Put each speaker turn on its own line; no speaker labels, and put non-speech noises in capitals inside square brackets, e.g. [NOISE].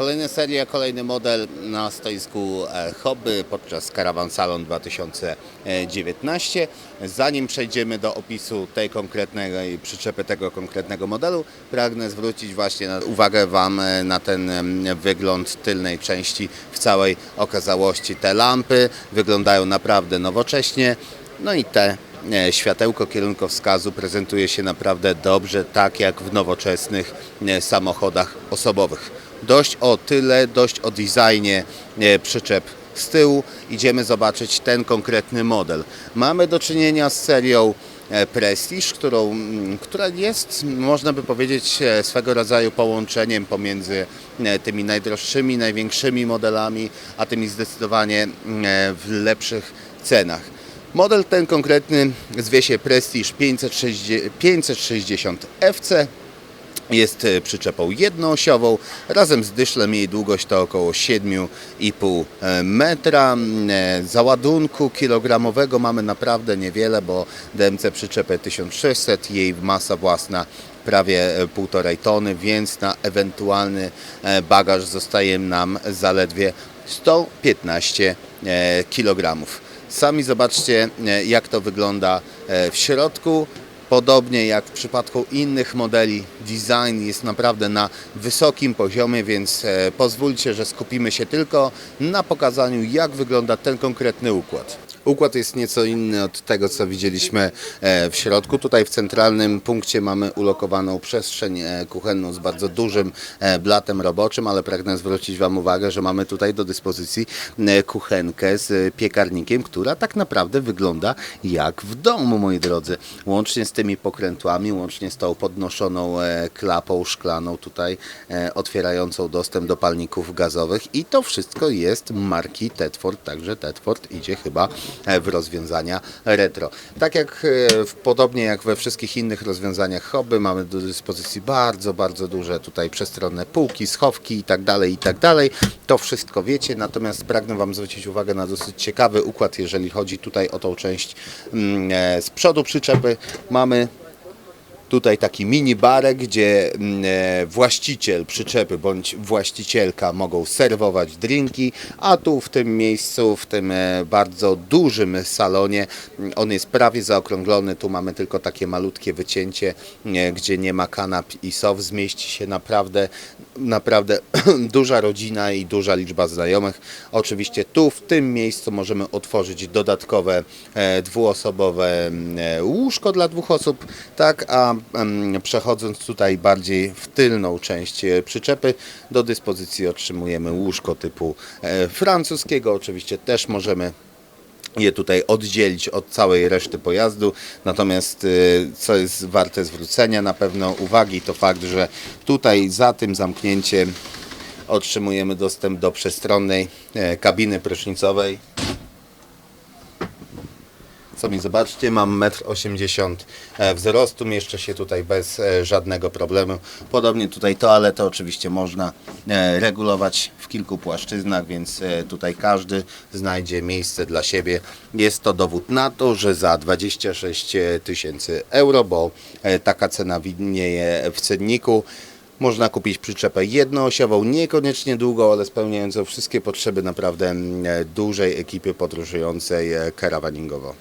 Kolejna seria, kolejny model na stoisku e, Hobby podczas Caravan Salon 2019. Zanim przejdziemy do opisu tej konkretnej przyczepy, tego konkretnego modelu, pragnę zwrócić właśnie uwagę Wam e, na ten wygląd tylnej części w całej okazałości. Te lampy wyglądają naprawdę nowocześnie, no i te e, światełko kierunkowskazu prezentuje się naprawdę dobrze, tak jak w nowoczesnych samochodach osobowych. Dość o tyle, dość o designie e, przyczep z tyłu. Idziemy zobaczyć ten konkretny model. Mamy do czynienia z serią e, Prestige, którą, która jest, można by powiedzieć, e, swego rodzaju połączeniem pomiędzy tymi najdroższymi, największymi modelami, a tymi zdecydowanie w lepszych cenach. Model ten konkretny zwie się Prestige 560, 560 FC. Jest e, przyczepą jednoosiową. Razem z dyszlem jej długość to około 7,5 metra. E, Załadunku kilogramowego mamy naprawdę niewiele, bo DMC przyczepę 1600, jej masa własna prawie e, 1,5 tony, więc na ewentualny e, bagaż zostaje nam zaledwie 115 e, kg. Sami zobaczcie, e, jak to wygląda e, w środku. Podobnie jak w przypadku innych modeli, design jest naprawdę na wysokim poziomie, więc e, pozwólcie, że skupimy się tylko na pokazaniu, jak wygląda ten konkretny układ. Układ jest nieco inny od tego, co widzieliśmy e, w środku. Tutaj w centralnym punkcie mamy ulokowaną przestrzeń e, kuchenną z bardzo dużym e, blatem roboczym, ale pragnę zwrócić Wam uwagę, że mamy tutaj do dyspozycji kuchenkę z piekarnikiem, która tak naprawdę wygląda jak w domu, moi drodzy. Łącznie z tymi pokrętłami, łącznie z tą podnoszoną klapą szklaną tutaj otwierającą dostęp do palników gazowych i to wszystko jest marki Tedford, także Tedford idzie chyba w rozwiązania retro. Tak jak e, podobnie jak we wszystkich innych rozwiązaniach hobby mamy do dyspozycji bardzo, bardzo duże tutaj przestronne półki, schowki i tak dalej, i tak. To wszystko wiecie, natomiast pragnę Wam zwrócić uwagę na dosyć ciekawy układ, jeżeli chodzi tutaj o tą część mm, e, z przodu przyczepy. Mamy tutaj taki mini barek, gdzie mm, e, właściciel przyczepy bądź właścicielka mogą serwować drinki, a tu w tym miejscu, w tym e, bardzo dużym salonie, mm, on jest prawie zaokrąglony, tu mamy tylko takie malutkie wycięcie, gdzie nie ma kanap i sow, zmieści się naprawdę, naprawdę [CLEARS THROAT] duża rodzina i duża liczba znajomych. Oczywiście tu w tym miejscu możemy otworzyć dodatkowe e, dwuosobowe mm, łóżko dla dwóch osób, tak, a przechodząc tutaj bardziej w tylną część e, przyczepy, do dyspozycji otrzymujemy łóżko typu e, francuskiego, oczywiście też możemy je tutaj oddzielić od całej reszty pojazdu. Natomiast y, co jest warte zwrócenia na pewno uwagi, to fakt, że tutaj za tym zamknięciem otrzymujemy dostęp do przestronnej e, kabiny prysznicowej. Sami zobaczcie, mam 1,80 m wzrostu, mieszczę się tutaj bez e, żadnego problemu. Podobnie tutaj toaletę oczywiście można e, regulować w kilku płaszczyznach, więc e, tutaj każdy znajdzie miejsce dla siebie. Jest to dowód na to, że za 26 tysięcy euro, bo e, taka cena widnieje w cenniku, można kupić przyczepę jednoosiową, niekoniecznie długą, ale spełniającą wszystkie potrzeby naprawdę e, dużej ekipy podróżującej e, karawaningowo.